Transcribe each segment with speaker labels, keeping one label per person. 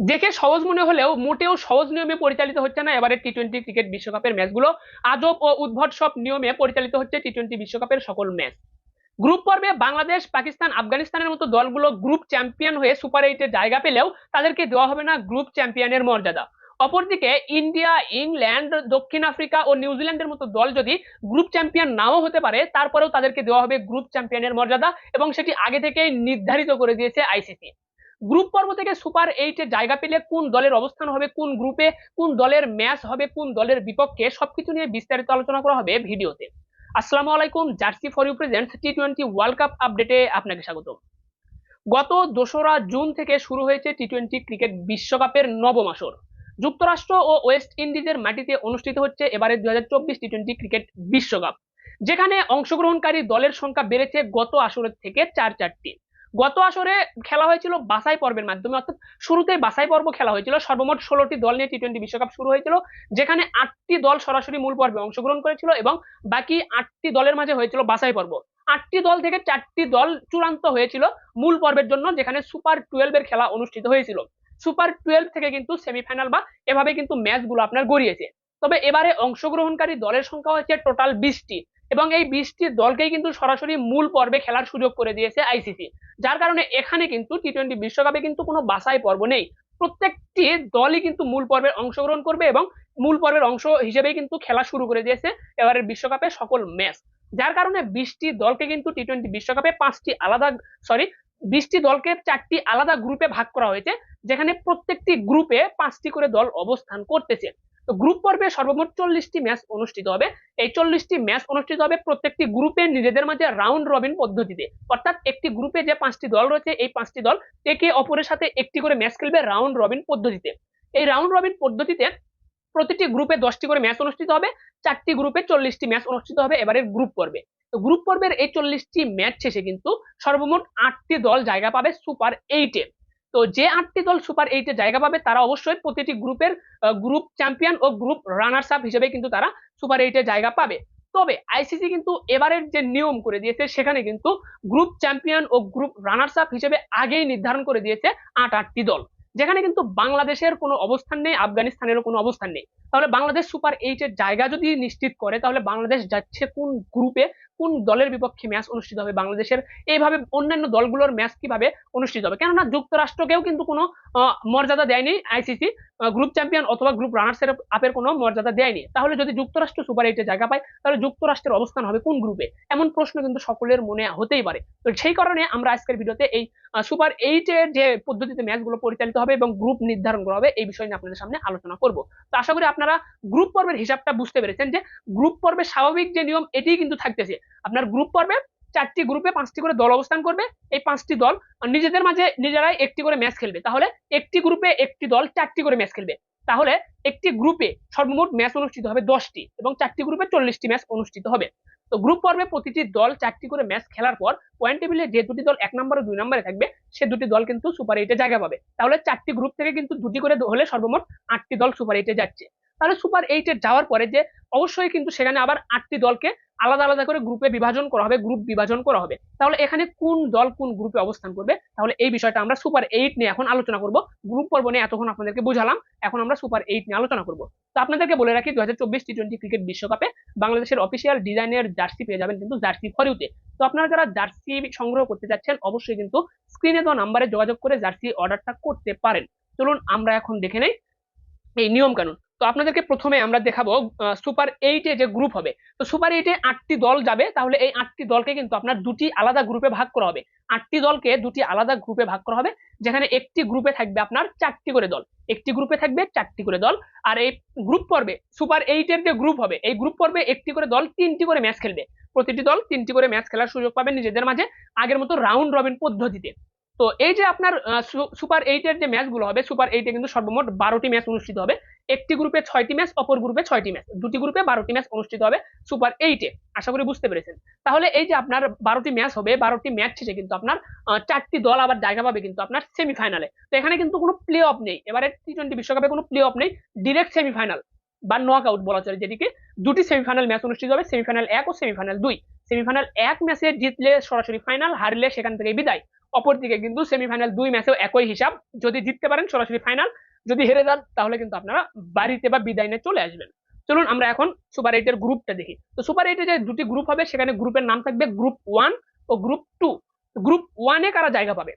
Speaker 1: দেখে সহজ মনে হলেও মোটেও সহজ নিয়মে পরিচালিত হচ্ছে না এবারে টি টোয়েন্টি ক্রিকেট বিশ্বকাপের ম্যাচগুলো আজব ও উদ্ভট সব নিয়মে পরিচালিত হচ্ছে টি টোয়েন্টি বিশ্বকাপের সকল ম্যাচ গ্রুপ পর্বে বাংলাদেশ, পাকিস্তান, আফগানিস্তানের মতো দলগুলো গ্রুপ চ্যাম্পিয়ন হয়ে সুপার এইটে জায়গা পেলেও তাদেরকে দেওয়া হবে না গ্রুপ চ্যাম্পিয়নের মর্যাদা। অপরদিকে ইন্ডিয়া, ইংল্যান্ড, দক্ষিণ আফ্রিকা ও নিউজিল্যান্ডের মতো দল যদি গ্রুপ চ্যাম্পিয়ন নাও হতে পারে, তারপরেও তাদেরকে দেওয়া হবে গ্রুপ চ্যাম্পিয়নের মর্যাদা এবং সেটি আগে থেকেই নির্ধারিত করে দিয়েছে আইসিসি গ্রুপ পর্ব থেকে সুপার এইটে জায়গা পেলে কোন দলের অবস্থান হবে, কোন গ্রুপে কোন দলের ম্যাচ হবে, কোন দলের বিপক্ষে সবকিছু নিয়ে বিস্তারিত আলোচনা করা হবে ভিডিওতে। আসসালামু আলাইকুম jersey for you present T twenty world cup আপডেটে আপনাকে স্বাগত গত দোসরা জুন থেকে শুরু হয়েছে টি টোয়েন্টি ক্রিকেট বিশ্বকাপের নবম আসর। যুক্তরাষ্ট্র ও ওয়েস্ট ইন্ডিজের মাটিতে অনুষ্ঠিত হচ্ছে এবারে দুই হাজার চব্বিশ টি টোয়েন্টি ক্রিকেট বিশ্বকাপ, যেখানে অংশগ্রহণকারী দলের সংখ্যা বেড়েছে গত আসরের থেকে চার চারটি। গত আসরে খেলা হয়েছিল বাছাই পর্বের মাধ্যমে, অর্থাৎ শুরুতেই বাছাই পর্ব খেলা হয়েছিল। সর্বমোট ষোলোটি দল নিয়ে টি টোয়েন্টি বিশ্বকাপ শুরু হয়েছিল, যেখানে আটটি দল সরাসরি মূল পর্বে অংশগ্রহণ করেছিল এবং বাকি আটটি দলের মাঝে হয়েছিল বাছাই পর্ব। আটটি দল থেকে চারটি দল চূড়ান্ত হয়েছিল মূল পর্বের জন্য, যেখানে সুপার টুয়েলভ এর খেলা অনুষ্ঠিত হয়েছিল। সুপার টুয়েলভ থেকে কিন্তু সেমিফাইনাল বা এভাবে কিন্তু ম্যাচগুলো আপনার গড়িয়েছে। তবে এবারে অংশগ্রহণকারী দলের সংখ্যা হচ্ছে টোটাল বিশটি। এবং এই বিশটি দলকেই কিন্তু সরাসরি মূল পর্বে খেলার সুযোগ করে দিয়েছে আইসিসি যার কারণে এখানে কিন্তু টি টোয়েন্টি বিশ্বকাপে কিন্তু কোনো বাছাই পর্ব নেই। প্রত্যেকটি দলই কিন্তু মূল পর্বে অংশগ্রহণ করবে এবং মূল পর্বের অংশ হিসেবেই কিন্তু খেলা শুরু করে দিয়েছে এবারের বিশ্বকাপে সকল ম্যাচ। যার কারণে বিশটি দলকে কিন্তু টি টোয়েন্টি বিশ্বকাপে পাঁচটি আলাদা, সরি, বিশটি দলকে চারটি আলাদা গ্রুপে ভাগ করা হয়েছে, যেখানে প্রত্যেকটি গ্রুপে পাঁচটি করে দল অবস্থান করতেছে। তো গ্রুপ পর্বে সর্বমোট চল্লিশটি ম্যাচ অনুষ্ঠিত হবে। এই চল্লিশটি ম্যাচ অনুষ্ঠিত হবে প্রত্যেকটি গ্রুপে নিজেদের মাঝে রাউন্ড রবিন পদ্ধতিতে। অর্থাৎ একটি গ্রুপে যে পাঁচটি দল রয়েছে, এই পাঁচটি দল একে অপরের সাথে একটি করে ম্যাচ খেলবে রাউন্ড রবিন পদ্ধতিতে। এই রাউন্ড রবিন পদ্ধতিতে প্রতিটি গ্রুপে দশটি করে ম্যাচ অনুষ্ঠিত হবে, চারটি গ্রুপে চল্লিশটি ম্যাচ অনুষ্ঠিত হবে এবারের গ্রুপ পর্বে। তো গ্রুপ পর্বের এই চল্লিশটি ম্যাচ শেষে কিন্তু সর্বমোট আটটি দল জায়গা পাবে সুপার এইটে তো যে আটটি দল সুপার এইটে জায়গা পাবে, তারা অবশ্যই প্রতিটি গ্রুপের গ্রুপ চ্যাম্পিয়ন ও গ্রুপ রানার্স আপ হিসেবে কিন্তু তারা সুপার এইটে জায়গা পাবে। তবে আইসিসি কিন্তু এবারের যে নিয়ম করে দিয়েছে, সেখানে কিন্তু গ্রুপ চ্যাম্পিয়ন ও গ্রুপ রানার্স আপ হিসেবে আগেই নির্ধারণ করে দিয়েছে আট আটটি দল। যেখানে কিন্তু বাংলাদেশের কোনো অবস্থান নেই, আফগানিস্তানেরও কোনো অবস্থান নেই। তাহলে বাংলাদেশ সুপার এইটের জায়গা যদি নিশ্চিত করে, তাহলে বাংলাদেশ যাচ্ছে কোন গ্রুপে কোন দলের বিপক্ষে ম্যাচ অনুষ্ঠিত হবে বাংলাদেশের? এইভাবে অন্যান্য দলগুলোর ম্যাচ কীভাবে অনুষ্ঠিত হবে? কেননা যুক্তরাষ্ট্রকেও কিন্তু কোনো মর্যাদা দেয়নি আইসিসি গ্রুপ চ্যাম্পিয়ন অথবা গ্রুপ রানার্সের আপের কোনো মর্যাদা দেয়নি। তাহলে যদি যুক্তরাষ্ট্র সুপার এইটে জায়গা পায়, তাহলে যুক্তরাষ্ট্রের অবস্থান হবে কোন গ্রুপে এমন প্রশ্ন কিন্তু সকলের মনে হতেই পারে। তো সেই কারণে আমরা আজকের ভিডিওতে এই সুপার এইটের যে পদ্ধতিতে ম্যাচগুলো পরিচালিত হবে এবং গ্রুপ নির্ধারণ করা হবে, এই বিষয় নিয়ে আপনাদের সামনে আলোচনা করব। তো আশা করি আপনারা গ্রুপ পর্বের হিসাবটা বুঝতে পেরেছেন যে গ্রুপ পর্বের স্বাভাবিক যে নিয়ম এটি কিন্তু থাকতেছে। আপনার গ্রুপ পর্বে চারটি গ্রুপে পাঁচটি করে দল অবস্থান করবে, এই পাঁচটি দল নিজেদের মাঝে নিজেরাই একটি করে ম্যাচ খেলবে। তাহলে একটি গ্রুপে একটি দল চারটি করে ম্যাচ খেলবে। তাহলে একটি গ্রুপে সর্বমোট ম্যাচ অনুষ্ঠিত হবে দশটি এবং চারটি গ্রুপে চল্লিশটি ম্যাচ অনুষ্ঠিত হবে। তো গ্রুপ পর্বে প্রতিটি দল চারটি করে ম্যাচ খেলার পর পয়েন্ট টেবিলে যে দুটি দল এক নম্বরে দুই নম্বরে থাকবে, সে দুটি দল কিন্তু সুপার এইটে জায়গা পাবে। তাহলে চারটি গ্রুপ থেকে কিন্তু দুটি করে হলে সর্বমোট আটটি দল সুপার এইটে যাচ্ছে। তাহলে সুপার এইটে যাওয়ার পরে যে অবশ্যই কিন্তু সেখানে আবার আটটি দলকে আলাদা আলাদা করে গ্রুপে বিভাজন করা হবে গ্রুপ বিভাজন করা হবে। তাহলে এখানে কোন দল কোন গ্রুপে অবস্থান করবে? তাহলে এই বিষয়টা আমরা সুপার এইট নিয়ে এখন আলোচনা করব। গ্রুপ পর্ব নিয়ে এতক্ষণ আপনাদেরকে বুঝালাম, এখন আমরা সুপার এইট নিয়ে আলোচনা করব। তো আপনাদেরকে বলে রাখি দু হাজার চব্বিশ টি টোয়েন্টি ক্রিকেট বিশ্বকাপে বাংলাদেশের অফিসিয়াল ডিজাইনের জার্সি পেয়ে যাবেন কিন্তু জার্সি ফরিউতে তো আপনারা যারা জার্সি সংগ্রহ করতে যাচ্ছেন অবশ্যই কিন্তু স্ক্রিনে দেওয়া নাম্বারে যোগাযোগ করে জার্সি অর্ডারটা করতে পারেন। চলুন আমরা এখন দেখে নেই। এই নিয়ম কানুন তো আপনাদেরকে প্রথমে আমরা দেখাবো সুপার এইটে যে গ্রুপ হবে, তো সুপার এইটে আটটি দল যাবে, তাহলে এই আটটি দলকে কিন্তু আপনার দুটি আলাদা গ্রুপে ভাগ করা হবে। আটটি দলকে দুটি আলাদা গ্রুপে ভাগ করা হবে, যেখানে একটি গ্রুপে থাকবে আপনার চারটি করে দল। একটি গ্রুপে থাকবে চারটি করে দল, আর এই গ্রুপ পর্বে সুপার এইটের যে গ্রুপ হবে, এই গ্রুপ পর্বে একটি করে দল তিনটি করে ম্যাচ খেলবে। প্রতিটি দল তিনটি করে ম্যাচ খেলার সুযোগ পাবে নিজেদের মাঝে আগের মতো রাউন্ড রবিন পদ্ধতিতে। তো এই যে আপনার সুপার এইটের যে ম্যাচগুলো হবে সুপার এইটে কিন্তু সর্বমোট বারোটি ম্যাচ অনুষ্ঠিত হবে। একটি গ্রুপে ছয়টি ম্যাচ অপর গ্রুপে ছয়টি ম্যাচ দুটি গ্রুপে বারোটি ম্যাচ অনুষ্ঠিত হবে সুপার এইটে আশা করি বুঝতে পেরেছেন। তাহলে এই যে আপনার বারোটি ম্যাচ হবে, বারোটি ম্যাচ শেষে কিন্তু আপনার চারটি দল আবার জায়গা পাবে কিন্তু আপনার সেমিফাইনালে তো এখানে কিন্তু কোনো প্লে অফ নেই। এবারে টি টোয়েন্টি বিশ্বকাপে কোনো প্লে অফ নেই ডিরেক্ট সেমিফাইনাল বা নক আউট বলা চলে যেটিকে। দুটি সেমিফাইনাল ম্যাচ অনুষ্ঠিত হবে সেমিফাইনাল এক ও সেমিফাইনাল দুই। সেমিফাইনাল এক ম্যাচে জিতলে সরাসরি ফাইনাল হারলে সেখান থেকে বিদায়। অপরদিকে কিন্তু সেমিফাইনাল দুই ম্যাচেও একই হিসাব, যদি জিততে পারেন সরাসরি ফাইনাল যদি হেরে যান, তাহলে কিন্তু আপনারা বাড়িতে বা বিদায় নিয়ে চলে আসবেন। চলুন আমরা এখন সুপার এইটের গ্রুপটা দেখি। তো সুপার এইটে যে দুটি গ্রুপ হবে, সেখানে গ্রুপের নাম থাকবে গ্রুপ ওয়ান ও গ্রুপ টু গ্রুপ ওয়ানে কারা জায়গা পাবে?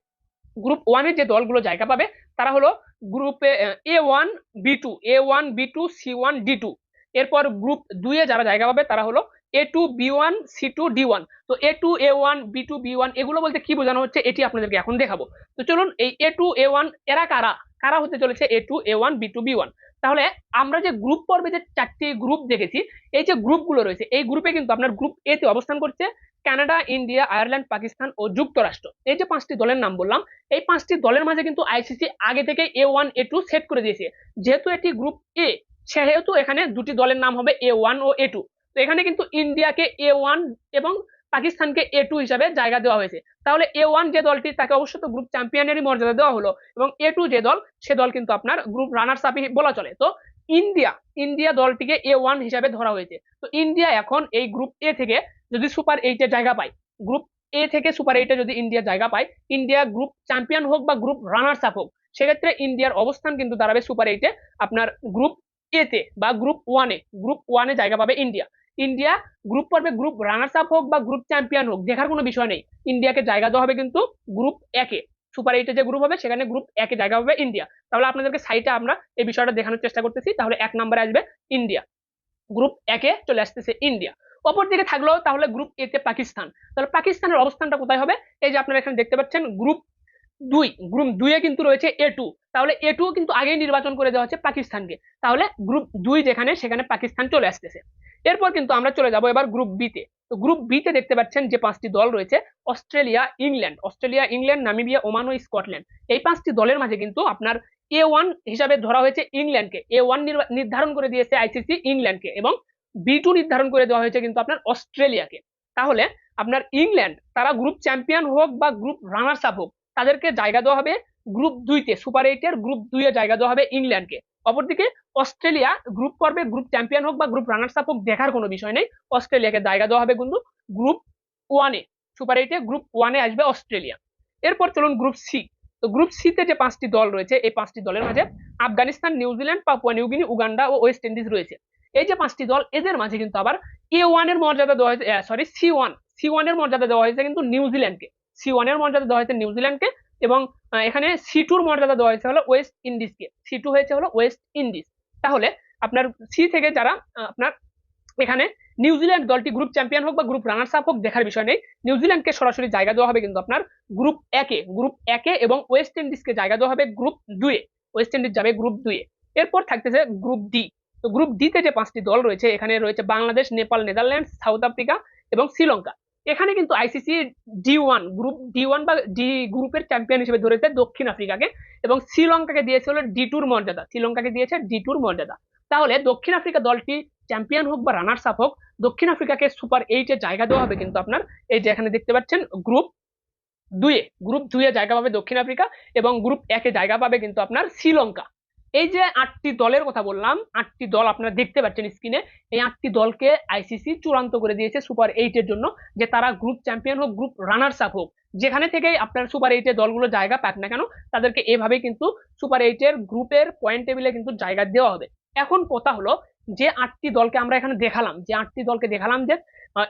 Speaker 1: গ্রুপ ওয়ানে যে দলগুলো জায়গা পাবে, তারা হলো গ্রুপে A one B two A one B two C one D two এরপর গ্রুপ দুইয়ে যারা জায়গা পাবে, তারা হলো A two B one C two D one তো A two A one B two B one এগুলো বলতে কি বোঝানো হচ্ছে এটি আপনাদেরকে এখন দেখাবো। তো চলুন এই এ টু এ ওয়ান এরা কারা? কারা হতে চলেছে A two A one B two B one তাহলে আমরা যে গ্রুপ পর্বে যে চারটি গ্রুপ দেখেছি, এই যে গ্রুপগুলো রয়েছে, এই গ্রুপে কিন্তু আপনার গ্রুপ এ তে অবস্থান করছে কানাডা ইন্ডিয়া আয়ারল্যান্ড পাকিস্তান ও যুক্তরাষ্ট্র। এই যে পাঁচটি দলের নাম বললাম, এই পাঁচটি দলের মাঝে কিন্তু আইসিসি আগে থেকে A one A two set করে দিয়েছে। যেহেতু এটি গ্রুপ এ সেহেতু এখানে দুটি দলের নাম হবে এ ওয়ান ও এ টু তো এখানে কিন্তু ইন্ডিয়াকে এ ওয়ান এবং পাকিস্তানকে এ টু হিসাবে জায়গা দেওয়া হয়েছে। তাহলে এ ওয়ান যে দলটি, তাকে অবশ্য তো গ্রুপ চ্যাম্পিয়নেরই মর্যাদা দেওয়া হলো এবং এ টু যে দল, সে দল কিন্তু আপনার গ্রুপ রানার্স আপি বলা চলে। তো ইন্ডিয়া ইন্ডিয়া দলটিকে এ ওয়ান হিসাবে ধরা হয়েছে। তো ইন্ডিয়া এখন এই গ্রুপ এ থেকে যদি সুপার এইটে জায়গা পায় গ্রুপ এ থেকে সুপার এইটে যদি ইন্ডিয়া জায়গা পায়, ইন্ডিয়া গ্রুপ চ্যাম্পিয়ন হোক বা গ্রুপ রানার্স আপ হোক, সেক্ষেত্রে ইন্ডিয়ার অবস্থান কিন্তু দাঁড়াবে সুপার এইটে আপনার গ্রুপ এ তে বা গ্রুপ ওয়ানে গ্রুপ ওয়ানে জায়গা পাবে ইন্ডিয়া। ইন্ডিয়া গ্রুপ পর্বে গ্রুপ রানার্স আপ হোক বা গ্রুপ চ্যাম্পিয়ন হোক, দেখার কোনো বিষয় নেই। ইন্ডিয়াকে জায়গা দেওয়া হবে কিন্তু গ্রুপ একে সুপার এইটে যে গ্রুপ হবে, সেখানে গ্রুপ একে জায়গা হবে ইন্ডিয়া তাহলে আপনাদেরকে সাইটে আমরা এই বিষয়টা দেখানোর চেষ্টা করতেছি। তাহলে এক নম্বরে আসবে ইন্ডিয়া গ্রুপ একে চলে আসতেছে ইন্ডিয়া অপরদিকে থাকল তাহলে গ্রুপ এতে পাকিস্তান। তাহলে পাকিস্তানের অবস্থানটা কোথায় হবে? এই যে আপনারা এখানে দেখতে পাচ্ছেন গ্রুপ দুই গ্রুপ দুইয়ে কিন্তু রয়েছে এ টু তাহলে এ টু কিন্তু আগেই নির্বাচন করে দেওয়া হচ্ছে পাকিস্তানকে। তাহলে গ্রুপ দুই যেখানে, সেখানে পাকিস্তান চলে আসতেছে। এরপর কিন্তু আমরা চলে যাব এবার গ্রুপ বিতে তো। গ্রুপ বিতে দেখতে পাচ্ছেন যে পাঁচটি দল রয়েছে, Australia, England. Australia, England, Namibia Oman ও স্কটল্যান্ড। এই পাঁচটি দলের মাঝে কিন্তু আপনার এ ওয়ান হিসাবে ধরা হয়েছে ইংল্যান্ডকে। এ ওয়ান নির্ধারণ করে দিয়েছে আইসিসি ইংল্যান্ডকে এবং বি টু নির্ধারণ করে দেওয়া হয়েছে কিন্তু আপনার অস্ট্রেলিয়াকে। তাহলে আপনার ইংল্যান্ড, তারা গ্রুপ চ্যাম্পিয়ন হোক বা গ্রুপ রানার্স আপ হোক, তাদেরকে জায়গা দেওয়া হবে গ্রুপ দুইতে। সুপার এইটের গ্রুপ দুইয়ে জায়গা দেওয়া হবে ইংল্যান্ডকে। অপরদিকে অস্ট্রেলিয়া গ্রুপ পর্বে গ্রুপ চ্যাম্পিয়ন হোক বা গ্রুপ রানার্স আপ হোক, দেখার কোনো বিষয় নেই। অস্ট্রেলিয়াকে জায়গা দেওয়া হবে কিন্তু গ্রুপ ওয়ানে সুপার এইটে গ্রুপ ওয়ানে আসবে অস্ট্রেলিয়া। এরপর চলুন গ্রুপ সি তো গ্রুপ সিতে যে পাঁচটি দল রয়েছে, এই পাঁচটি দলের মাঝে Afghanistan New Zealand Papua New Guinea Uganda ও ওয়েস্ট ইন্ডিজ রয়েছে। এই যে পাঁচটি দল, এদের মাঝে কিন্তু আবার এ ওয়ানের মর্যাদা দেওয়া হয়েছে সরি সি ওয়ান সি ওয়ানের মর্যাদা দেওয়া হয়েছে কিন্তু নিউজিল্যান্ডকে সি ওয়ানের মর্যাদা দেওয়া হয়েছে নিউজিল্যান্ডকে এবং এখানে সি টুর মর্যাদা দেওয়া হয়েছে হলো ওয়েস্ট ইন্ডিজকে সি টু হয়েছে হলো ওয়েস্ট ইন্ডিজ তাহলে আপনার সি থেকে যারা আপনার এখানে নিউজিল্যান্ড দলটি গ্রুপ চ্যাম্পিয়ন হোক বা গ্রুপ রানার্স আপ হোক, দেখার বিষয় নেই। নিউজিল্যান্ডকে সরাসরি জায়গা দেওয়া হবে কিন্তু আপনার গ্রুপ একে গ্রুপ একে এবং ওয়েস্ট ইন্ডিজকে জায়গা দেওয়া হবে গ্রুপ দুয়ে ওয়েস্ট ইন্ডিজ যাবে গ্রুপ দুয়ে এরপর থাকতেছে গ্রুপ ডি তো গ্রুপ ডিতে যে পাঁচটি দল রয়েছে, এখানে রয়েছে Bangladesh, Nepal Netherland South Africa এবং শ্রীলঙ্কা এখানে কিন্তু ICC D one group D one বা ডি গ্রুপের চ্যাম্পিয়ন হিসেবে ধরেছে দক্ষিণ আফ্রিকাকে এবং শ্রীলঙ্কাকে দিয়েছে হলো ডি টুর মর্যাদা। শ্রীলঙ্কাকে দিয়েছে ডি টুর মর্যাদা। তাহলে দক্ষিণ আফ্রিকা দলটি চ্যাম্পিয়ন হোক বা রানার্স আপ হোক, দক্ষিণ আফ্রিকাকে সুপার এইটে জায়গা দেওয়া হবে কিন্তু আপনার এই যে এখানে দেখতে পাচ্ছেন গ্রুপ দুয়ে গ্রুপ দুয়ে জায়গা পাবে দক্ষিণ আফ্রিকা এবং গ্রুপ একে জায়গা পাবে কিন্তু আপনার শ্রীলঙ্কা। এই যে আটটি দলের কথা বললাম, আটটি দল আপনারা দেখতে পাচ্ছেন স্ক্রিনে এই আটটি দলকে আইসিসি চূড়ান্ত করে দিয়েছে সুপার এইটের জন্য, যে তারা গ্রুপ চ্যাম্পিয়ন হোক গ্রুপ রানার্স আপ হোক, যেখানে থেকে আপনার সুপার এইটের দলগুলো জায়গা পাক না কেন, তাদেরকে এভাবে কিন্তু সুপার এইটের গ্রুপের পয়েন্ট টেবিলে কিন্তু জায়গা দেওয়া হবে। এখন কথা হলো যে আটটি দলকে আমরা এখানে দেখালাম, যে আটটি দলকে দেখালাম যে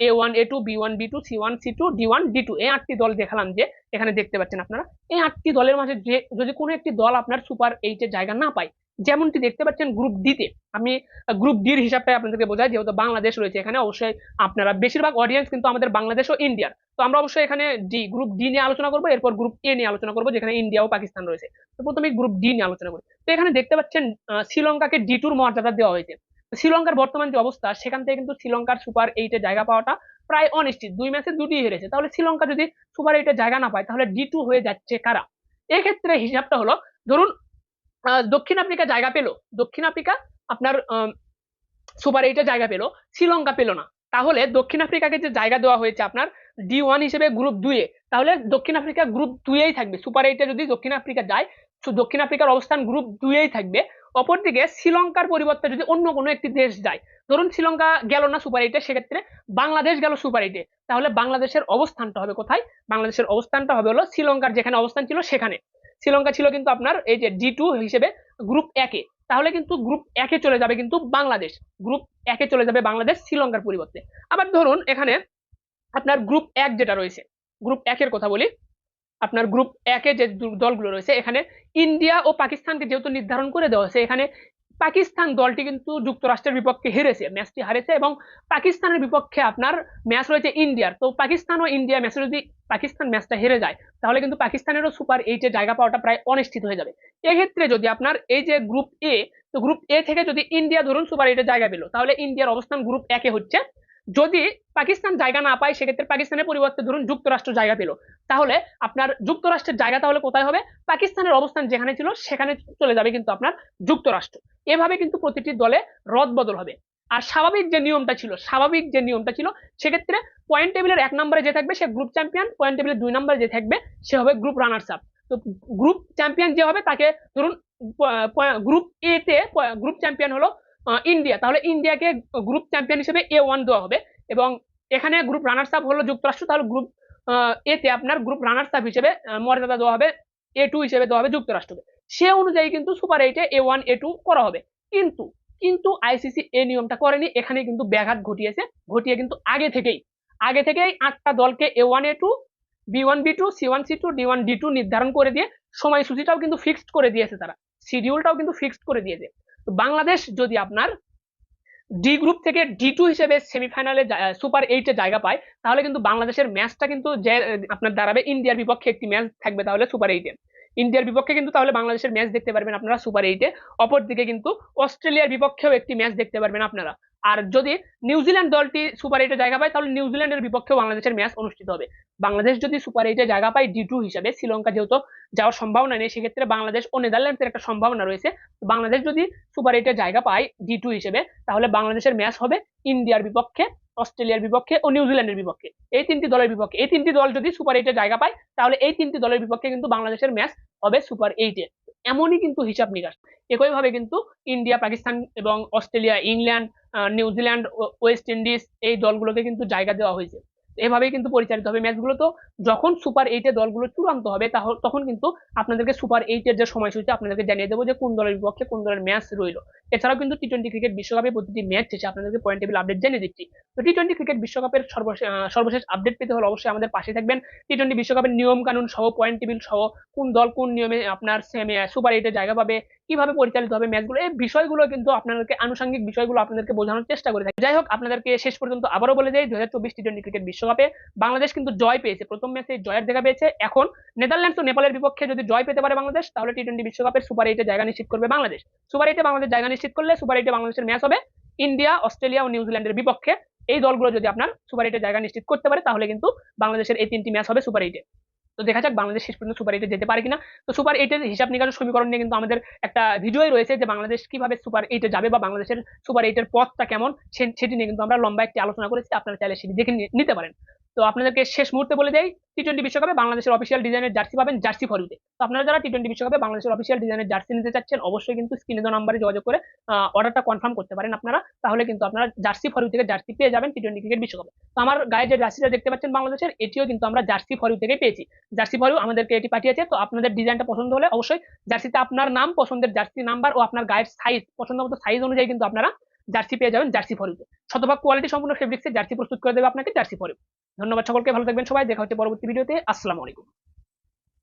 Speaker 1: A one A two B one B two C one C two D one D two এই আটটি দল দেখালাম যে, এখানে দেখতে পাচ্ছেন আপনারা, এই আটটি দলের মাঝে যে, যদি কোনো একটি দল আপনার সুপার এইটের জায়গা না পায় যেমনটি দেখতে পাচ্ছেন গ্রুপ ডিতে আমি গ্রুপ ডির হিসাবটা আপনাদেরকে বোঝাই, যেহেতু বাংলাদেশ রয়েছে এখানে, অবশ্যই আপনারা বেশিরভাগ অডিয়েন্স কিন্তু আমাদের বাংলাদেশ ও ইন্ডিয়ার তো আমরা অবশ্যই এখানে ডি গ্রুপ ডি নিয়ে আলোচনা করব, এরপর গ্রুপ এ নিয়ে আলোচনা করব, যেখানে ইন্ডিয়া ও পাকিস্তান রয়েছে। তো প্রথমে গ্রুপ ডি নিয়ে আলোচনা করি। তো এখানে দেখতে পাচ্ছেন শ্রীলঙ্কাকে ডি টুর মর্যাদা দেওয়া হয়েছে। শ্রীলঙ্কার বর্তমান যে অবস্থা, সেখান থেকে কিন্তু শ্রীলঙ্কার সুপার এইটে জায়গা পাওয়াটা প্রায় অনিশ্চিত। দুই ম্যাচে দুটি হেরেছে। তাহলে শ্রীলঙ্কা যদি সুপার এইটে জায়গা না পায়, তাহলে ডি টু হয়ে যাচ্ছে কারা? এক্ষেত্রে হিসাবটা হলো, ধরুন দক্ষিণ আফ্রিকা জায়গা পেল। দক্ষিণ আফ্রিকা আপনার সুপার এইটে জায়গা পেল। শ্রীলঙ্কা পেল না। তাহলে দক্ষিণ আফ্রিকাকে যে জায়গা দেওয়া হয়েছে আপনার ডি ওয়ান হিসেবে গ্রুপ দুয়ে তাহলে দক্ষিণ আফ্রিকা গ্রুপ দুয়েই থাকবে। সুপার এইটে যদি দক্ষিণ আফ্রিকা যায় দক্ষিণ আফ্রিকার অবস্থান গ্রুপ দুইয়েই থাকবে। অপরদিকে শ্রীলঙ্কার পরিবর্তে যদি অন্য কোনো একটি দেশ যায়, ধরুন শ্রীলঙ্কা গেল না সুপার এইটে সেক্ষেত্রে বাংলাদেশ গেল সুপার এইটে তাহলে বাংলাদেশের অবস্থানটা হবে কোথায়? বাংলাদেশের অবস্থানটা হবে হলো শ্রীলঙ্কার যেখানে অবস্থান ছিল সেখানে। শ্রীলঙ্কা ছিল কিন্তু আপনার এই যে ডি টু হিসেবে গ্রুপ একে তাহলে কিন্তু গ্রুপ একে চলে যাবে কিন্তু বাংলাদেশ। গ্রুপ একে চলে যাবে বাংলাদেশ শ্রীলঙ্কার পরিবর্তে। আবার ধরুন এখানে আপনার গ্রুপ এক যেটা রয়েছে গ্রুপ একের কথা বলি। আপনার গ্রুপ একে যে দলগুলো রয়েছে, এখানে ইন্ডিয়া ও পাকিস্তানকে যেহেতু নির্ধারণ করে দেওয়া হয়েছে, এখানে পাকিস্তান দলটি কিন্তু যুক্তরাষ্ট্রের বিপক্ষে হেরেছে, ম্যাচটি হারেছে এবং পাকিস্তানের বিপক্ষে আপনার ম্যাচ রয়েছে ইন্ডিয়ার। তো পাকিস্তান ও ইন্ডিয়া ম্যাচে যদি পাকিস্তান ম্যাচটা হেরে যায়, তাহলে কিন্তু পাকিস্তানেরও সুপার এইটে জায়গা পাওয়াটা প্রায় অনিশ্চিত হয়ে যাবে। এক্ষেত্রে যদি আপনার এই যে গ্রুপ এ তো গ্রুপ এ থেকে যদি ইন্ডিয়া ধরুন সুপার এইটে জায়গা পেল, তাহলে ইন্ডিয়ার অবস্থান গ্রুপ একে হচ্ছে যদি পাকিস্তান জায়গা না পায়, সেক্ষেত্রে পাকিস্তানের পরিবর্তে ধরুন যুক্তরাষ্ট্র জায়গা পেল। তাহলে আপনার যুক্তরাষ্ট্রের জায়গা তাহলে কোথায় হবে? পাকিস্তানের অবস্থান যেখানে ছিল, সেখানে চলে যাবে কিন্তু আপনার যুক্তরাষ্ট্র। এভাবে কিন্তু প্রতিটি দলে রদ বদল হবে। আর স্বাভাবিক যে নিয়মটা ছিল, স্বাভাবিক যে নিয়মটা ছিল, সেক্ষেত্রে পয়েন্ট টেবিলের এক নম্বরে যে থাকবে, সে গ্রুপ চ্যাম্পিয়ন পয়েন্ট টেবিলের দুই নম্বরে যে থাকবে, সে হবে গ্রুপ রানার্স আপ তো গ্রুপ চ্যাম্পিয়ন যে হবে, তাকে ধরুন গ্রুপ এ তে গ্রুপ চ্যাম্পিয়ন হলো ইন্ডিয়া তাহলে ইন্ডিয়াকে গ্রুপ চ্যাম্পিয়ন হিসেবে এ ওয়ান দেওয়া হবে এবং এখানে গ্রুপ রানার্স আপ হলো যুক্তরাষ্ট্র, তাহলে গ্রুপ এতে আপনার গ্রুপ রানার্স আপ হিসেবে মর্যাদা দেওয়া হবে এ টু হিসেবে দেওয়া হবে যুক্তরাষ্ট্রকে। সে অনুযায়ী কিন্তু সুপার এইটে এ ওয়ান এ টু করা হবে। কিন্তু কিন্তু আইসিসি এই নিয়মটা করেনি এখানে কিন্তু ব্যাঘাত ঘটিয়েছে, ঘটিয়ে কিন্তু আগে থেকেই। আগে থেকেই আটটা দলকে A one A two B one B two C one C two D one D two নির্ধারণ করে দিয়ে সময়সূচিটাও কিন্তু ফিক্সড করে দিয়েছে তারা। শিডিউলটাও কিন্তু ফিক্সড করে দিয়েছে। বাংলাদেশ যদি আপনার ডি গ্রুপ থেকে ডি টু হিসেবে সেমিফাইনালে সুপার এইটে জায়গা পায়, তাহলে কিন্তু বাংলাদেশের ম্যাচটা কিন্তু যে, আপনার দাঁড়াবে ইন্ডিয়ার বিপক্ষে একটি ম্যাচ থাকবে তাহলে সুপার এইটে ইন্ডিয়ার বিপক্ষে কিন্তু তাহলে বাংলাদেশের ম্যাচ দেখতে পারবেন আপনারা সুপার এইটে অপরদিকে কিন্তু অস্ট্রেলিয়ার বিপক্ষেও একটি ম্যাচ দেখতে পারবেন আপনারা। আর যদি নিউজিল্যান্ড দলটি সুপার এইটে জায়গা পায়, তাহলে নিউজিল্যান্ডের বিপক্ষেও বাংলাদেশের ম্যাচ অনুষ্ঠিত হবে। বাংলাদেশ যদি সুপার এইটে জায়গা পায় ডি টু হিসাবে, শ্রীলঙ্কা যেহেতু যাওয়ার সম্ভাবনা নেই, সেক্ষেত্রে বাংলাদেশ ও নেদারল্যান্ডসের একটা সম্ভাবনা রয়েছে। বাংলাদেশ যদি সুপার এইটে জায়গা পায় ডি টু হিসেবে, তাহলে বাংলাদেশের ম্যাচ হবে ইন্ডিয়ার বিপক্ষে, অস্ট্রেলিয়ার বিপক্ষে ও নিউজিল্যান্ডের বিপক্ষে। এই তিনটি দলের বিপক্ষে, এই তিনটি দল যদি সুপার এইটে জায়গা পায়, তাহলে এই তিনটি দলের বিপক্ষে কিন্তু বাংলাদেশের ম্যাচ হবে সুপার এইটে এমনই কিন্তু হিসাব নিকাশ। একইভাবে কিন্তু ইন্ডিয়া, পাকিস্তান এবং Australia, England New Zealand West Indies এই দলগুলোকে কিন্তু জায়গা দেওয়া হয়েছে। এভাবেই কিন্তু পরিচালিত হবে। ম্যাচগুলো তো যখন সুপার এইটে দলগুলো চূড়ান্ত হবে, তাহ- তখন কিন্তু আপনাদেরকে সুপার এইটের যে সময়সূচি, আপনাদেরকে জানিয়ে দেবো যে কোন দলের বিপক্ষে কোন দলের ম্যাচ রইল। এছাড়াও কিন্তু টি টোয়েন্টি ক্রিকেট বিশ্বকাপে প্রতিটি ম্যাচ শেষে আপনাদেরকে পয়েন্ট টেবিল আপডেট জানিয়ে দিচ্ছি। তো টি টোয়েন্টি ক্রিকেট বিশ্বকাপের সর্বশেষ সর্বশেষ আপডেট পেতে হলে অবশ্যই আমাদের পাশে থাকবেন। টি টোয়েন্টি বিশ্বকাপের নিয়ম কানুন সহ পয়েন্ট টেবিল সহ, কোন দল কোন নিয়মে আপনার সেমি সুপার এইটে জায়গা পাবে, কীভাবে পরিচালিত হবে ম্যাচগুলো এই বিষয়গুলো কিন্তু আপনাদেরকে, আনুষঙ্গিক বিষয়গুলো আপনাদেরকে বোঝানোর চেষ্টা করে থাকি। যাই হোক, আপনাদেরকে শেষ পর্যন্ত আবারও বলে যাই দু হাজার চব্বিশ টি টোয়েন্টি ক্রিকেট বিশ্বকাপে বাংলাদেশ কিন্তু জয় পেয়েছে প্রথম ম্যাচে জয়ের দেখা পেয়েছে। এখন নেদারল্যান্ডস ও নেপালের বিপক্ষে যদি জয় পেতে পারে বাংলাদেশ, তাহলে টি টোয়েন্টি বিশ্বকাপের সুপার এইটে জায়গা নিশ্চিত করবে বাংলাদেশ। সুপার এইটে বাংলাদেশ জায়গা নিশ্চিত করলে সুপার এইটে বাংলাদেশের ম্যাচ হবে ইন্ডিয়া, অস্ট্রেলিয়া ও নিউজিল্যান্ডের বিপক্ষে। এই দলগুলো যদি আপনার সুপার এইটে জায়গা নিশ্চিত করতে পারে, তাহলে কিন্তু বাংলাদেশের এই তিনটি ম্যাচ হবে সুপার এইটে তো দেখা যাক বাংলাদেশ শেষ পর্যন্ত সুপার এইটে যেতে পারে কিনা। তো সুপার এইটের হিসাব নিকাশ সমীকরণ নিয়ে কিন্তু আমাদের একটা ভিডিওই রয়েছে যে বাংলাদেশ কীভাবে সুপার এইটে যাবে বা বাংলাদেশের সুপার এইটের পথটা কেমন সেটি নিয়ে কিন্তু আমরা লম্বা একটি আলোচনা করেছি। আপনারা চাইলে সেটি দেখে নিতে পারেন। তো আপনাদেরকে শেষ মুহূর্তে বলে দেই টি টোয়েন্টি বিশ্বকাপে বাংলাদেশের অফিসিয়াল ডিজাইনের জার্সি পাবেন জার্সি ফরুতে তো আপনারা যারা টি টোয়েন্টি বিশ্বকাপে বাংলাদেশের অফিসিয়াল ডিজাইনের জার্সি নিতে চাচ্ছেন, অবশ্যই কিন্তু স্ক্রিনে দেওয়া নাম্বারে যোগাযোগ করে অর্ডারটা কনফার্ম করতে পারেন আপনারা। তাহলে কিন্তু আপনারা জার্সি ফরিউ থেকে জার্সি পেয়ে যাবেন টি টোয়েন্টি ক্রিকেট বিশ্বকাপে। তো আমার গায়ে যে জার্সিটা দেখতে পাচ্ছেন বাংলাদেশের, এটিও কিন্তু আমরা জার্সি ফরিউ থেকে পেয়েছি। জার্সি ফরিউ আমাদেরকে এটি পাঠিয়েছে, তো আপনাদের ডিজাইনটা পছন্দ হলে অবশ্যই জার্সিতে আপনার নাম, পছন্দের জার্সি নাম্বার ও আপনার গায়ের সাইজ পছন্দ মতো সাইজ অনুযায়ী কিন্তু আপনারা জার্সি পেয়ে যাবেন জার্সি ফরিউতে শতভাগ কোয়ালিটি সম্পূর্ণ ফেব্রিক্সে জার্সি প্রস্তুত করে দেবে আপনাকে জার্সি ফরু ধন্যবাদ সকলকে ভালো থাকবেন সবাই দেখা হচ্ছে পরবর্তী ভিডিওতে। আসসালামু আলাইকুম।